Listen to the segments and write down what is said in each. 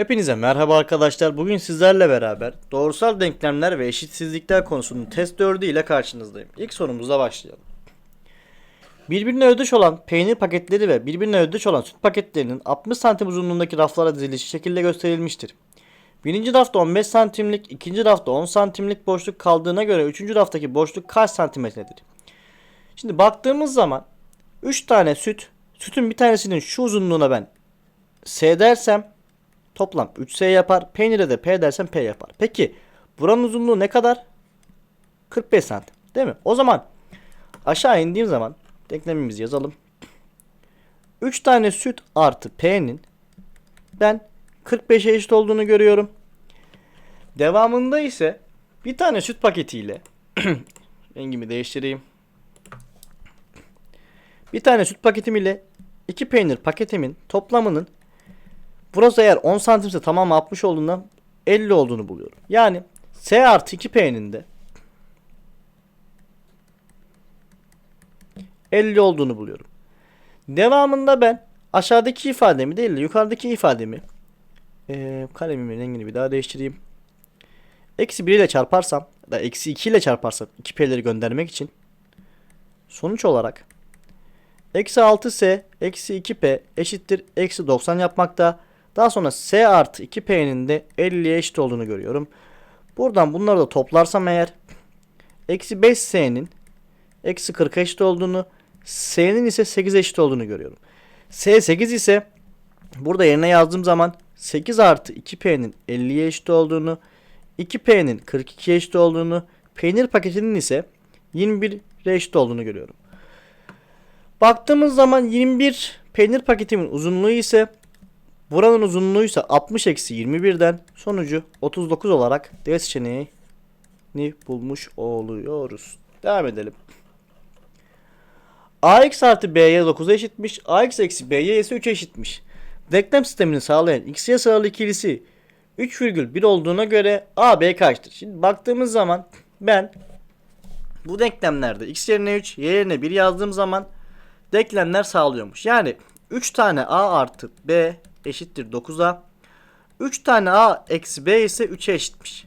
Hepinize merhaba arkadaşlar. Bugün sizlerle beraber doğrusal denklemler ve eşitsizlikler konusunun test 4'ü ile karşınızdayım. İlk sorumuzla başlayalım. Birbirine ödüş olan peynir paketleri ve birbirine ödüş olan süt paketlerinin 60 santim uzunluğundaki raflara dizilişi şekilde gösterilmiştir. Birinci rafta 15 santimlik, ikinci rafta 10 santimlik boşluk kaldığına göre üçüncü raftaki boşluk kaç santimetredir? Şimdi baktığımız zaman 3 tane süt, sütün bir tanesinin şu uzunluğuna ben S dersem Toplam 3S yapar. Peynire de P dersem P yapar. Peki buranın uzunluğu ne kadar? 45 santim. Değil mi? O zaman aşağı indiğim zaman denklemimizi yazalım. 3 tane süt artı P'nin ben 45'e eşit olduğunu görüyorum. Devamında ise bir tane süt paketiyle rengimi değiştireyim. Bir tane süt paketim ile iki peynir paketimin toplamının Burası eğer 10 santimse tamamı 60 olduğundan 50 olduğunu buluyorum. Yani S artı 2P'nin de 50 olduğunu buluyorum. Devamında ben aşağıdaki ifademi değil de yukarıdaki ifademi ee, kalemimin rengini bir daha değiştireyim. Eksi 1 ile çarparsam da eksi 2 ile çarparsam 2P'leri göndermek için sonuç olarak eksi 6S eksi 2P eşittir eksi 90 yapmakta. Daha sonra S artı 2P'nin de 50'ye eşit olduğunu görüyorum. Buradan bunları da toplarsam eğer eksi 5S'nin eksi 40'a eşit olduğunu S'nin ise 8'e eşit olduğunu görüyorum. S 8 ise burada yerine yazdığım zaman 8 artı 2P'nin 50'ye eşit olduğunu 2P'nin 42'ye eşit olduğunu peynir paketinin ise 21'e eşit olduğunu görüyorum. Baktığımız zaman 21 peynir paketimin uzunluğu ise Buranın uzunluğu ise 60 eksi 21'den sonucu 39 olarak D seçeneğini bulmuş oluyoruz. Devam edelim. AX artı BY 9'a eşitmiş. AX eksi BY ise 3'e eşitmiş. Denklem sistemini sağlayan x'ye sıralı ikilisi 3,1 olduğuna göre AB kaçtır? Şimdi baktığımız zaman ben bu denklemlerde x yerine 3, y yerine 1 yazdığım zaman denklemler sağlıyormuş. Yani 3 tane a artı b eşittir 9'a. 3 tane a eksi b ise 3'e eşitmiş.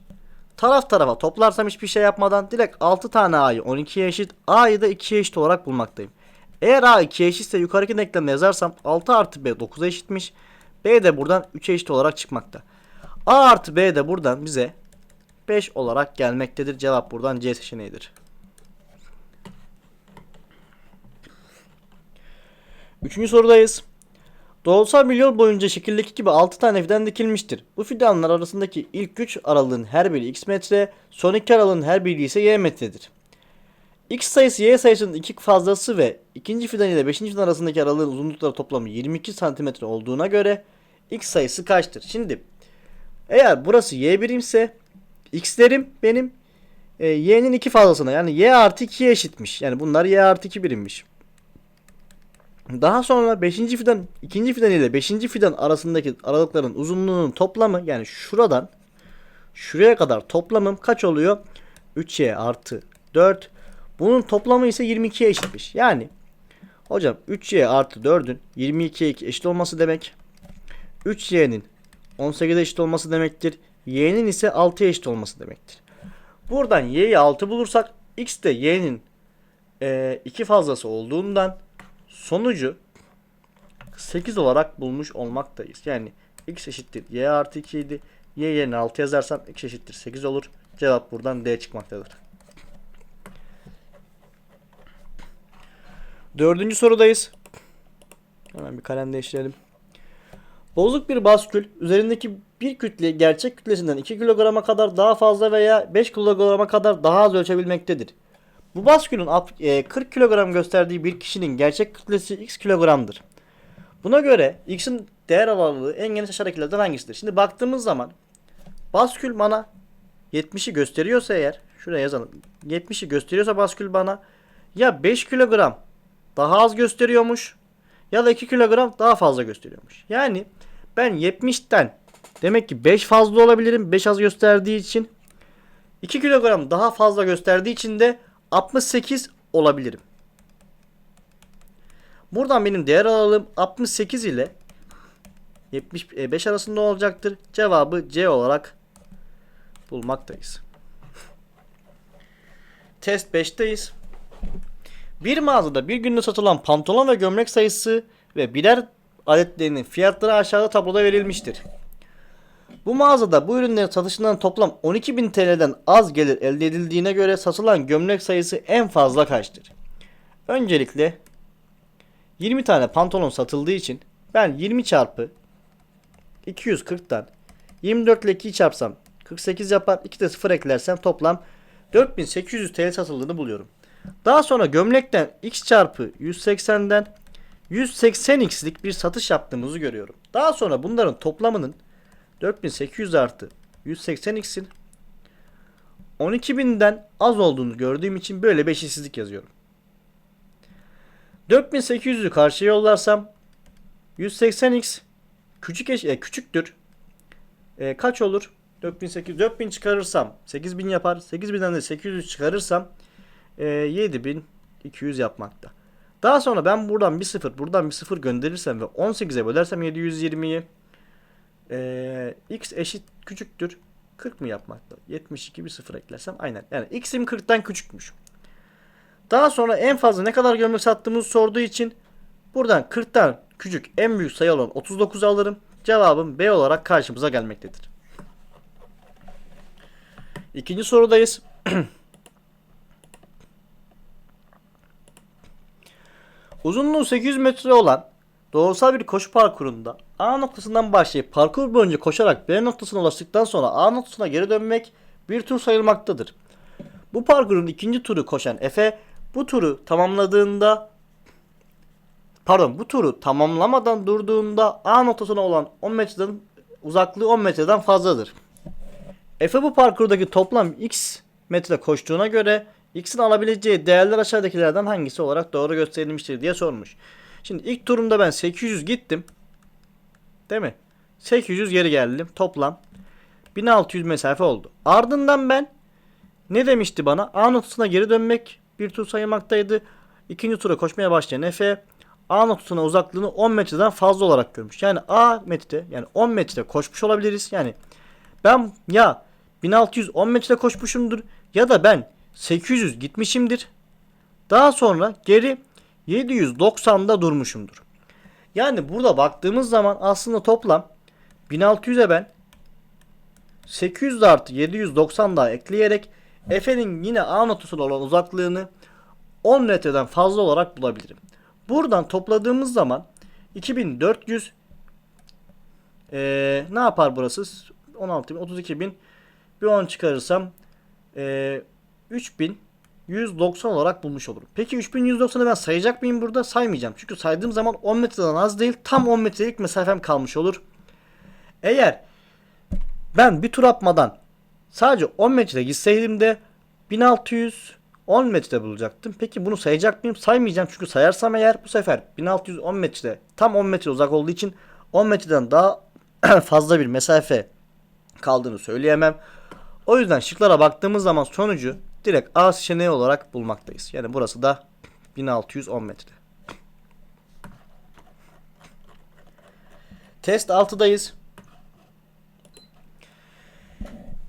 Taraf tarafa toplarsam hiçbir şey yapmadan direkt 6 tane a'yı 12'ye eşit a'yı da 2'ye eşit olarak bulmaktayım. Eğer a 2'ye eşitse yukarıki denklemde yazarsam 6 artı b 9'a eşitmiş. b de buradan 3'e eşit olarak çıkmakta. a artı b de buradan bize 5 olarak gelmektedir. Cevap buradan C seçeneğidir. Üçüncü sorudayız. Doğrusal bir yol boyunca şekildeki gibi 6 tane fidan dikilmiştir. Bu fidanlar arasındaki ilk güç aralığın her biri x metre, son iki aralığın her biri ise y metredir. X sayısı y sayısının iki fazlası ve ikinci fidan ile beşinci fidan arasındaki aralığın uzunlukları toplamı 22 cm olduğuna göre x sayısı kaçtır? Şimdi eğer burası y birimse x'lerim benim e, y'nin iki fazlasına yani y artı 2'ye eşitmiş. Yani bunlar y artı 2 birimmiş. Daha sonra 5. fidan 2. fidan ile 5. fidan arasındaki aralıkların uzunluğunun toplamı yani şuradan şuraya kadar toplamım kaç oluyor? 3y artı 4. Bunun toplamı ise 22'ye eşitmiş. Yani hocam 3y artı 4'ün 22'ye eşit olması demek. 3y'nin 18'e eşit olması demektir. y'nin ise 6'ya eşit olması demektir. Buradan y'yi 6 bulursak x de y'nin 2 e, fazlası olduğundan sonucu 8 olarak bulmuş olmaktayız. Yani x eşittir y artı 2 idi. y yerine 6 yazarsam x eşittir 8 olur. Cevap buradan D çıkmaktadır. Dördüncü sorudayız. Hemen bir kalem değiştirelim. Bozuk bir baskül üzerindeki bir kütle gerçek kütlesinden 2 kilograma kadar daha fazla veya 5 kilograma kadar daha az ölçebilmektedir. Bu baskülün 40 e, kilogram gösterdiği bir kişinin gerçek kütlesi x kilogramdır. Buna göre x'in değer aralığı en geniş aşağıdakilerden hangisidir? Şimdi baktığımız zaman baskül bana 70'i gösteriyorsa eğer şuraya yazalım. 70'i gösteriyorsa baskül bana ya 5 kilogram daha az gösteriyormuş ya da 2 kilogram daha fazla gösteriyormuş. Yani ben 70'ten demek ki 5 fazla olabilirim 5 az gösterdiği için 2 kilogram daha fazla gösterdiği için de 68 olabilirim. Buradan benim değer aralığım 68 ile 75 arasında olacaktır. Cevabı C olarak bulmaktayız. Test 5'teyiz. Bir mağazada bir günde satılan pantolon ve gömlek sayısı ve birer adetlerinin fiyatları aşağıda tabloda verilmiştir. Bu mağazada bu ürünlerin satışından toplam 12.000 TL'den az gelir elde edildiğine göre satılan gömlek sayısı en fazla kaçtır? Öncelikle 20 tane pantolon satıldığı için ben 20 çarpı 240'tan 24 ile 2'yi çarpsam 48 yapar. 2 de 0 eklersem toplam 4800 TL satıldığını buluyorum. Daha sonra gömlekten x çarpı 180'den 180x'lik bir satış yaptığımızı görüyorum. Daha sonra bunların toplamının 4800 artı 180x'in 12000'den az olduğunu gördüğüm için böyle bir eşitsizlik yazıyorum. 4800'ü karşıya yollarsam 180x küçük eş, e, küçüktür. E, kaç olur? 4800 4000 çıkarırsam 8000 yapar. 8000'den de 800 çıkarırsam e, 7200 yapmakta. Daha sonra ben buradan bir sıfır, buradan bir sıfır gönderirsem ve 18'e bölersem 720'yi e, x eşit küçüktür 40 mı yapmakta? 72 bir sıfır eklersem aynen. Yani x'im 40'tan küçükmüş. Daha sonra en fazla ne kadar gömlek sattığımızı sorduğu için buradan 40'tan küçük en büyük sayı olan 39 alırım. Cevabım B olarak karşımıza gelmektedir. İkinci sorudayız. Uzunluğu 800 metre olan doğrusal bir koşu parkurunda A noktasından başlayıp parkur boyunca koşarak B noktasına ulaştıktan sonra A noktasına geri dönmek bir tur sayılmaktadır. Bu parkurun ikinci turu koşan Efe bu turu tamamladığında pardon bu turu tamamlamadan durduğunda A noktasına olan 10 metreden uzaklığı 10 metreden fazladır. Efe bu parkurdaki toplam x metre koştuğuna göre x'in alabileceği değerler aşağıdakilerden hangisi olarak doğru gösterilmiştir diye sormuş. Şimdi ilk turumda ben 800 gittim. Değil mi? 800 geri geldim. Toplam 1600 mesafe oldu. Ardından ben ne demişti bana? A noktasına geri dönmek bir tur sayılmaktaydı. İkinci tura koşmaya başlayan Efe A noktasına uzaklığını 10 metreden fazla olarak görmüş. Yani A metre yani 10 metre koşmuş olabiliriz. Yani ben ya 1610 metre koşmuşumdur ya da ben 800 gitmişimdir. Daha sonra geri 790'da durmuşumdur. Yani burada baktığımız zaman aslında toplam 1600'e ben 800 artı 790 daha ekleyerek Efe'nin yine A notasına olan uzaklığını 10 metreden fazla olarak bulabilirim. Buradan topladığımız zaman 2400 ee, ne yapar burası? 16 bin, 32 bin. Bir 10 çıkarırsam e, 3000 190 olarak bulmuş olurum. Peki 3190'ı ben sayacak mıyım burada? Saymayacağım. Çünkü saydığım zaman 10 metreden az değil. Tam 10 metrelik mesafem kalmış olur. Eğer ben bir tur atmadan sadece 10 metre gitseydim de 1600 10 metre bulacaktım. Peki bunu sayacak mıyım? Saymayacağım çünkü sayarsam eğer bu sefer 1610 metre tam 10 metre uzak olduğu için 10 metreden daha fazla bir mesafe kaldığını söyleyemem. O yüzden şıklara baktığımız zaman sonucu direkt A seçeneği olarak bulmaktayız. Yani burası da 1610 metre. Test 6'dayız.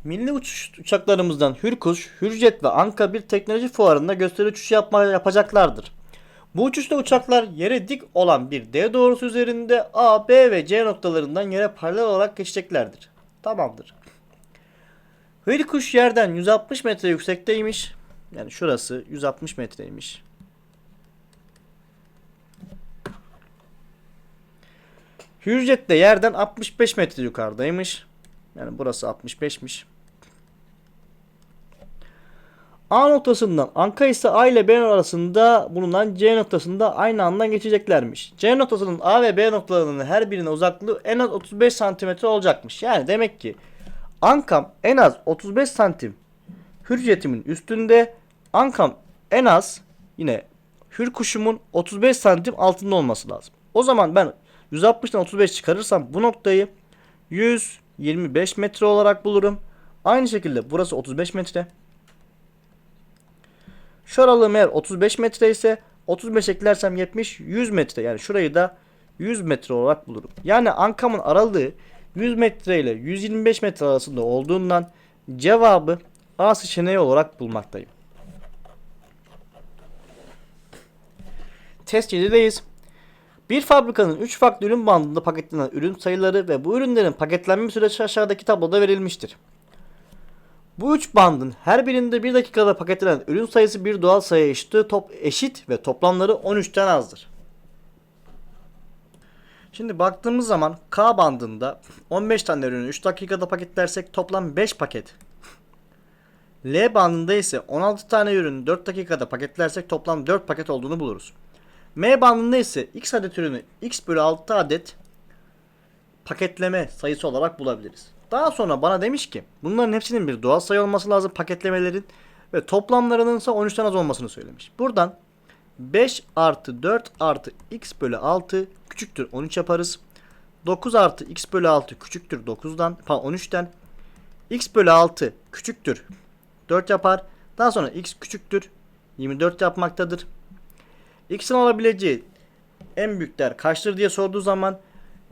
Milli uçuş uçaklarımızdan Hürkuş, Hürjet ve Anka bir teknoloji fuarında gösteri uçuşu yapma, yapacaklardır. Bu uçuşta uçaklar yere dik olan bir D doğrusu üzerinde A, B ve C noktalarından yere paralel olarak geçeceklerdir. Tamamdır. Hürkuş yerden 160 metre yüksekteymiş. Yani şurası 160 metreymiş. Hürjet de yerden 65 metre yukarıdaymış. Yani burası 65'miş. A noktasından Anka ise A ile B arasında bulunan C noktasında aynı anda geçeceklermiş. C noktasının A ve B noktalarının her birine uzaklığı en az 35 santimetre olacakmış. Yani demek ki Ankam en az 35 santim hürjetimin üstünde Ankam en az yine hür kuşumun 35 santim altında olması lazım. O zaman ben 160'dan 35 çıkarırsam bu noktayı 125 metre olarak bulurum. Aynı şekilde burası 35 metre. Şu aralığım eğer 35 metre ise 35 eklersem 70 100 metre yani şurayı da 100 metre olarak bulurum. Yani ankamın aralığı 100 metre ile 125 metre arasında olduğundan cevabı A seçeneği olarak bulmaktayım. Test 7'deyiz. Bir fabrikanın 3 farklı ürün bandında paketlenen ürün sayıları ve bu ürünlerin paketlenme süresi aşağıdaki tabloda verilmiştir. Bu üç bandın her birinde 1 dakikada paketlenen ürün sayısı bir doğal sayıya eşit, top, eşit ve toplamları 13'ten azdır. Şimdi baktığımız zaman K bandında 15 tane ürünü 3 dakikada paketlersek toplam 5 paket. L bandında ise 16 tane ürünü 4 dakikada paketlersek toplam 4 paket olduğunu buluruz. M bandında ise x adet ürünü x bölü 6 adet paketleme sayısı olarak bulabiliriz. Daha sonra bana demiş ki bunların hepsinin bir doğal sayı olması lazım paketlemelerin ve toplamlarının ise 13'ten az olmasını söylemiş. Buradan 5 artı 4 artı x bölü 6 küçüktür 13 yaparız. 9 artı x bölü 6 küçüktür 9'dan pardon 13'ten. x bölü 6 küçüktür 4 yapar. Daha sonra x küçüktür 24 yapmaktadır. x'in alabileceği en büyük değer kaçtır diye sorduğu zaman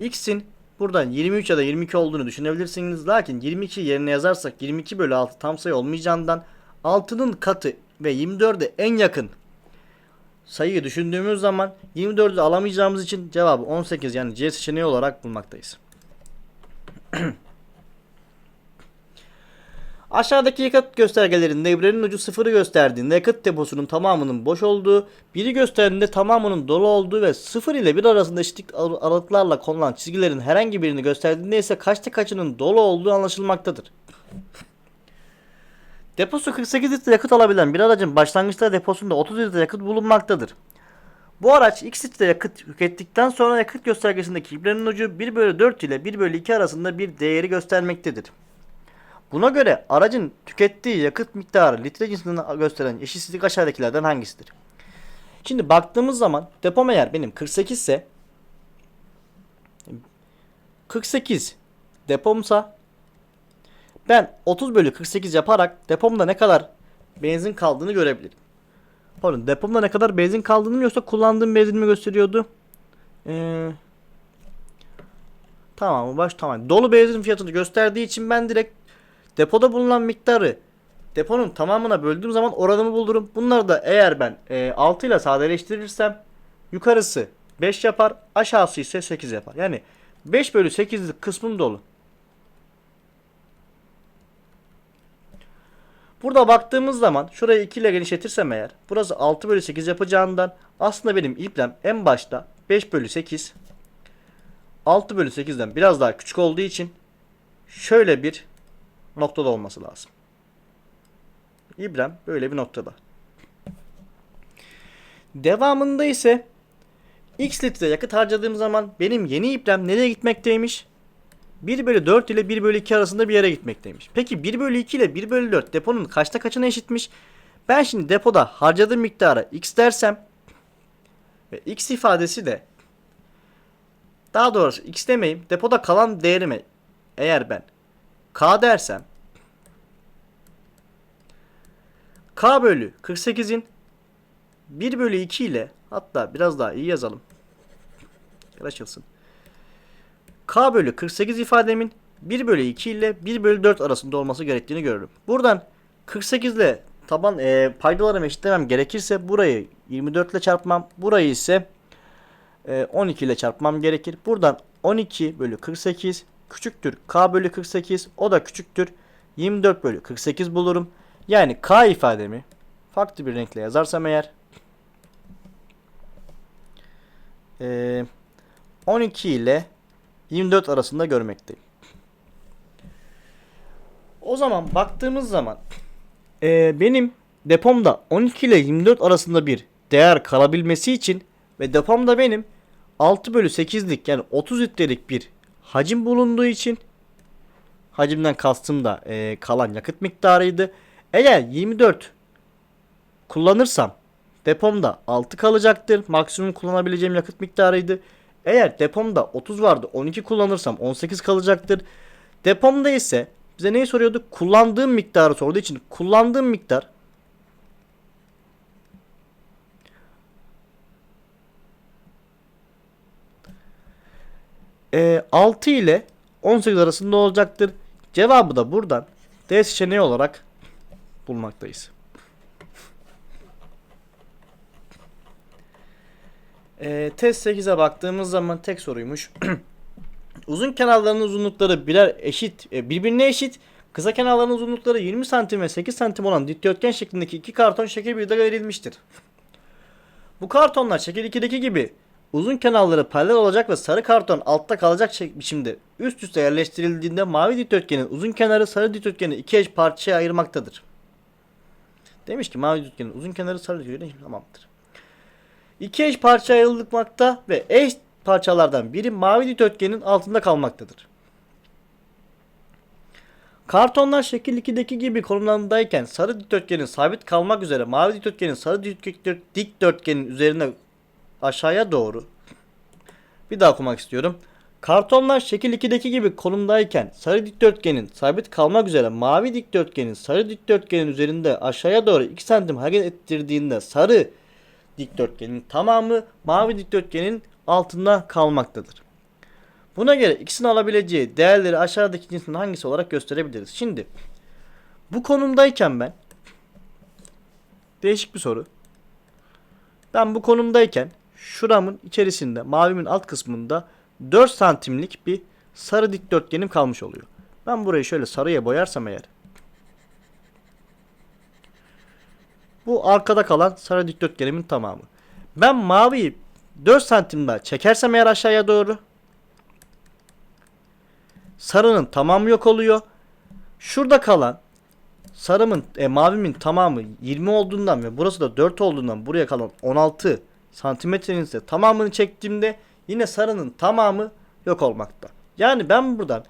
x'in buradan 23 ya da 22 olduğunu düşünebilirsiniz. Lakin 22 yerine yazarsak 22 bölü 6 tam sayı olmayacağından 6'nın katı ve 24'e en yakın sayıyı düşündüğümüz zaman 24'ü alamayacağımız için cevabı 18 yani C seçeneği olarak bulmaktayız. Aşağıdaki yakıt göstergelerinde ibrenin ucu sıfırı gösterdiğinde yakıt deposunun tamamının boş olduğu, biri gösterdiğinde tamamının dolu olduğu ve sıfır ile bir arasında eşitlik ar- aralıklarla konulan çizgilerin herhangi birini gösterdiğinde ise kaçta kaçının dolu olduğu anlaşılmaktadır. Deposu 48 litre yakıt alabilen bir aracın başlangıçta deposunda 30 litre yakıt bulunmaktadır. Bu araç x litre yakıt tükettikten sonra yakıt göstergesindeki ibrenin ucu 1 bölü 4 ile 1 bölü 2 arasında bir değeri göstermektedir. Buna göre aracın tükettiği yakıt miktarı litre cinsinden gösteren eşitsizlik aşağıdakilerden hangisidir? Şimdi baktığımız zaman depom eğer benim 48 ise 48 depomsa ben 30 bölü 48 yaparak depomda ne kadar benzin kaldığını görebilirim. Pardon depomda ne kadar benzin kaldığını yoksa kullandığım benzin mi gösteriyordu? Ee, tamam baş tamam. Dolu benzin fiyatını gösterdiği için ben direkt depoda bulunan miktarı deponun tamamına böldüğüm zaman oranımı bulurum. Bunları da eğer ben e, 6 ile sadeleştirirsem yukarısı 5 yapar aşağısı ise 8 yapar. Yani 5 bölü 8'lik kısmım dolu. Burada baktığımız zaman şurayı 2 ile genişletirsem eğer burası 6 bölü 8 yapacağından aslında benim iplem en başta 5 bölü 8 6 bölü 8'den biraz daha küçük olduğu için şöyle bir noktada olması lazım. İbrem böyle bir noktada. Devamında ise x litre yakıt harcadığım zaman benim yeni iplem nereye gitmekteymiş? 1 bölü 4 ile 1 bölü 2 arasında bir yere gitmekteymiş. Peki 1 bölü 2 ile 1 bölü 4 deponun kaçta kaçına eşitmiş? Ben şimdi depoda harcadığım miktara x dersem ve x ifadesi de daha doğrusu x demeyeyim depoda kalan değerime eğer ben k dersem k bölü 48'in 1 bölü 2 ile hatta biraz daha iyi yazalım. Açılsın. K bölü 48 ifademin 1 bölü 2 ile 1 bölü 4 arasında olması gerektiğini görürüm. Buradan 48 ile taban e, paydalarımı eşitlemem gerekirse burayı 24 ile çarpmam. Burayı ise e, 12 ile çarpmam gerekir. Buradan 12 bölü 48 küçüktür K bölü 48 o da küçüktür 24 bölü 48 bulurum. Yani K ifademi farklı bir renkle yazarsam eğer e, 12 ile 24 arasında görmekteyim. O zaman baktığımız zaman e, benim depomda 12 ile 24 arasında bir değer kalabilmesi için ve depomda benim 6 bölü 8'lik yani 30 litrelik bir hacim bulunduğu için hacimden kastım da e, kalan yakıt miktarıydı. Eğer 24 kullanırsam depomda 6 kalacaktır. Maksimum kullanabileceğim yakıt miktarıydı. Eğer depomda 30 vardı 12 kullanırsam 18 kalacaktır. Depomda ise bize neyi soruyordu? Kullandığım miktarı sorduğu için kullandığım miktar Ee, 6 ile 18 arasında olacaktır. Cevabı da buradan D seçeneği olarak bulmaktayız. Ee, test 8'e baktığımız zaman tek soruymuş. Uzun kenarların uzunlukları birer eşit, e, birbirine eşit. Kısa kenarların uzunlukları 20 santim ve 8 santim olan dikdörtgen şeklindeki iki karton şekil 1'de verilmiştir. Bu kartonlar şekil 2'deki gibi uzun kenarları paralel olacak ve sarı karton altta kalacak biçimde üst üste yerleştirildiğinde mavi dikdörtgenin uzun kenarı sarı dikdörtgeni iki eş parçaya ayırmaktadır. Demiş ki mavi dikdörtgenin uzun kenarı sarı dikdörtgeni tamamdır. İki eş parçaya ayrılmakta ve eş parçalardan biri mavi dikdörtgenin altında kalmaktadır. Kartonlar şekil 2'deki gibi konumlandayken sarı dikdörtgenin sabit kalmak üzere mavi dikdörtgenin sarı dikdör- dikdörtgenin üzerine aşağıya doğru bir daha okumak istiyorum. Kartonlar şekil 2'deki gibi konumdayken sarı dikdörtgenin sabit kalmak üzere mavi dikdörtgenin sarı dikdörtgenin üzerinde aşağıya doğru 2 santim hareket ettirdiğinde sarı dikdörtgenin tamamı mavi dikdörtgenin altında kalmaktadır. Buna göre ikisini alabileceği değerleri aşağıdaki cinsin hangisi olarak gösterebiliriz. Şimdi bu konumdayken ben değişik bir soru. Ben bu konumdayken şuramın içerisinde mavimin alt kısmında 4 santimlik bir sarı dikdörtgenim kalmış oluyor. Ben burayı şöyle sarıya boyarsam eğer bu arkada kalan sarı dikdörtgenimin tamamı. Ben maviyi 4 santim daha çekersem eğer aşağıya doğru sarının tamamı yok oluyor. Şurada kalan sarımın e, mavimin tamamı 20 olduğundan ve burası da 4 olduğundan buraya kalan 16 santimetrenin ise tamamını çektiğimde yine sarının tamamı yok olmakta. Yani ben buradan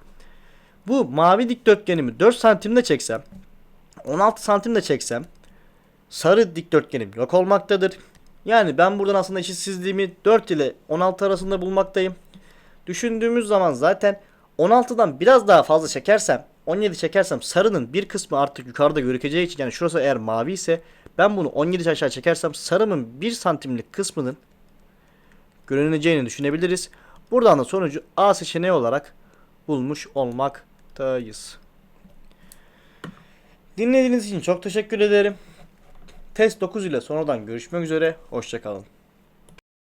bu mavi dikdörtgenimi 4 santimde çeksem 16 santimde çeksem sarı dikdörtgenim yok olmaktadır. Yani ben buradan aslında eşitsizliğimi 4 ile 16 arasında bulmaktayım. Düşündüğümüz zaman zaten 16'dan biraz daha fazla çekersem 17 çekersem sarının bir kısmı artık yukarıda görükeceği için yani şurası eğer mavi ise ben bunu 17 aşağı çekersem sarımın 1 santimlik kısmının görüneceğini düşünebiliriz. Buradan da sonucu A seçeneği olarak bulmuş olmaktayız. Dinlediğiniz için çok teşekkür ederim. Test 9 ile sonradan görüşmek üzere. Hoşçakalın.